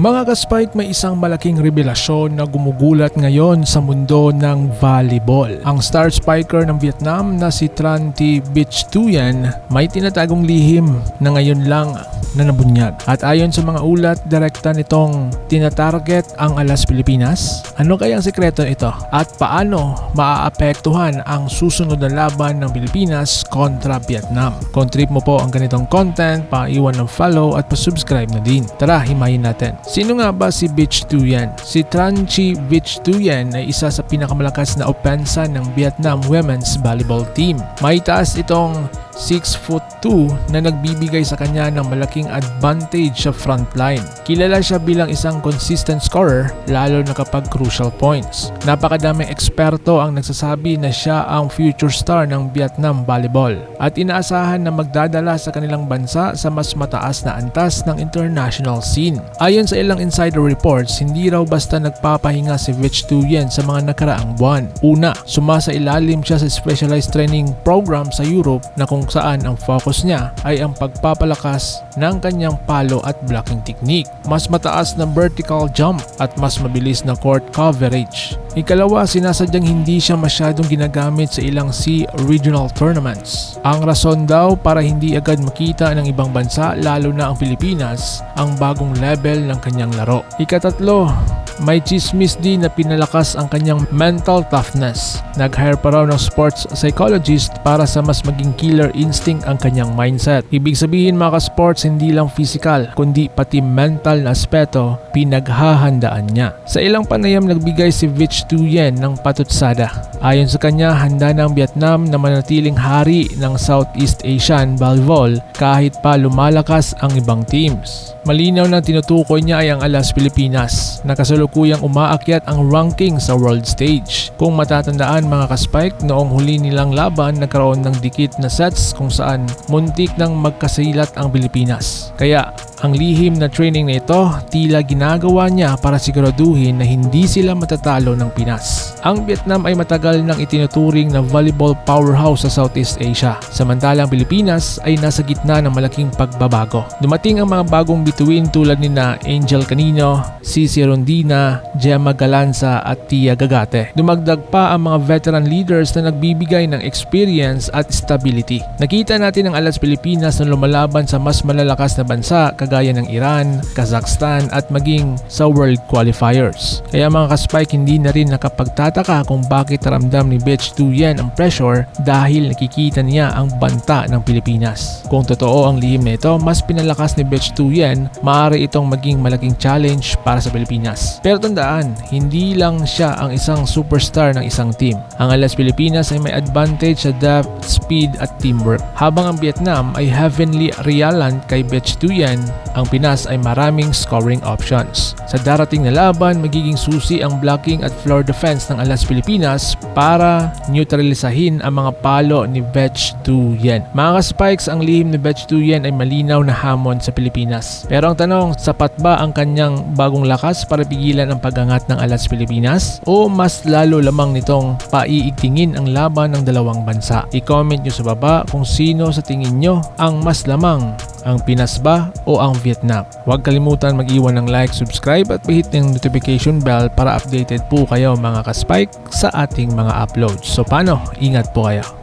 Mga ka-Spike, may isang malaking revelasyon na gumugulat ngayon sa mundo ng volleyball. Ang star spiker ng Vietnam na si Tran Thi Bich Tuyen may tinatagong lihim na ngayon lang na nabunyag. At ayon sa mga ulat, direkta nitong tinatarget ang Alas Pilipinas. Ano kaya ang sikreto ito? At paano maaapektuhan ang susunod na laban ng Pilipinas kontra Vietnam? Kung trip mo po ang ganitong content, paiwan ng follow at pa-subscribe na din. Tara, himayin natin. Sino nga ba si Bich Tuyen? Si Tran Chi Bich Tuyen ay isa sa pinakamalakas na opensa ng Vietnam Women's Volleyball Team. May taas itong 6 foot 2 na nagbibigay sa kanya ng malaking advantage sa frontline. Kilala siya bilang isang consistent scorer lalo na kapag crucial points. Napakadaming eksperto ang nagsasabi na siya ang future star ng Vietnam volleyball at inaasahan na magdadala sa kanilang bansa sa mas mataas na antas ng international scene. Ayon sa ilang insider reports, hindi raw basta nagpapahinga si Vich Tuyen sa mga nakaraang buwan. Una, sumasa ilalim siya sa specialized training program sa Europe na kung saan ang focus niya ay ang pagpapalakas ng kanyang palo at blocking technique, mas mataas na vertical jump at mas mabilis na court coverage. Ikalawa, sinasadyang hindi siya masyadong ginagamit sa ilang C regional tournaments. Ang rason daw para hindi agad makita ng ibang bansa lalo na ang Pilipinas ang bagong level ng kanyang laro. Ikatatlo, may chismis din na pinalakas ang kanyang mental toughness. Nag-hire pa raw ng sports psychologist para sa mas maging killer instinct ang kanyang mindset. Ibig sabihin mga ka-sports hindi lang physical kundi pati mental na aspeto pinaghahandaan niya. Sa ilang panayam nagbigay si Vich Tuyen ng patutsada. Ayon sa kanya, handa ng Vietnam na manatiling hari ng Southeast Asian volleyball kahit pa lumalakas ang ibang teams. Malinaw na tinutukoy niya ay ang Alas Pilipinas na kasalukuyang umaakyat ang ranking sa world stage. Kung matatandaan mga ka-spike, noong huli nilang laban nagkaroon ng dikit na sets kung saan muntik nang magkasilat ang Pilipinas. Kaya ang lihim na training na ito tila ginagawa niya para siguraduhin na hindi sila matatalo ng Pinas. Ang Vietnam ay matagal nang itinuturing na volleyball powerhouse sa Southeast Asia. Samantalang Pilipinas ay nasa gitna ng malaking pagbabago. Dumating ang mga bagong bituin tulad ni na Angel Canino, Cici Rondina, Gemma Galanza at Tia Gagate. Dumagdag pa ang mga veteran leaders na nagbibigay ng experience at stability. Nakita natin ang Alas Pilipinas na lumalaban sa mas malalakas na bansa kagaya ng Iran, Kazakhstan at maging sa World Qualifiers. Kaya mga ka-spike hindi na rin nakapagtataka kung bakit ramdam ni Bitch Tuyen ang pressure dahil nakikita niya ang banta ng Pilipinas. Kung totoo ang lihim na ito, mas pinalakas ni Bitch Tuyen, maaari itong maging malaking challenge para sa Pilipinas. Pero tandaan, hindi lang siya ang isang superstar ng isang team. Ang Alas Pilipinas ay may advantage sa depth, speed at teamwork. Habang ang Vietnam ay heavenly realant kay Bitch Tuyen, ang Pinas ay maraming scoring options. Sa darating na laban, magiging susi ang blocking at floor defense ng Alas Pilipinas para neutralisahin ang mga palo ni Betch Tuyen. Mga ka-spikes, ang lihim ni Betch Tuyen ay malinaw na hamon sa Pilipinas. Pero ang tanong, sapat ba ang kanyang bagong lakas para pigilan ang pagangat ng Alas Pilipinas? O mas lalo lamang nitong paiigtingin ang laban ng dalawang bansa? I-comment nyo sa baba kung sino sa tingin nyo ang mas lamang ang Pinas ba o ang Vietnam? Huwag kalimutan mag-iwan ng like, subscribe at pahit ng notification bell para updated po kayo mga ka-spike sa ating mga uploads. So paano? Ingat po kayo.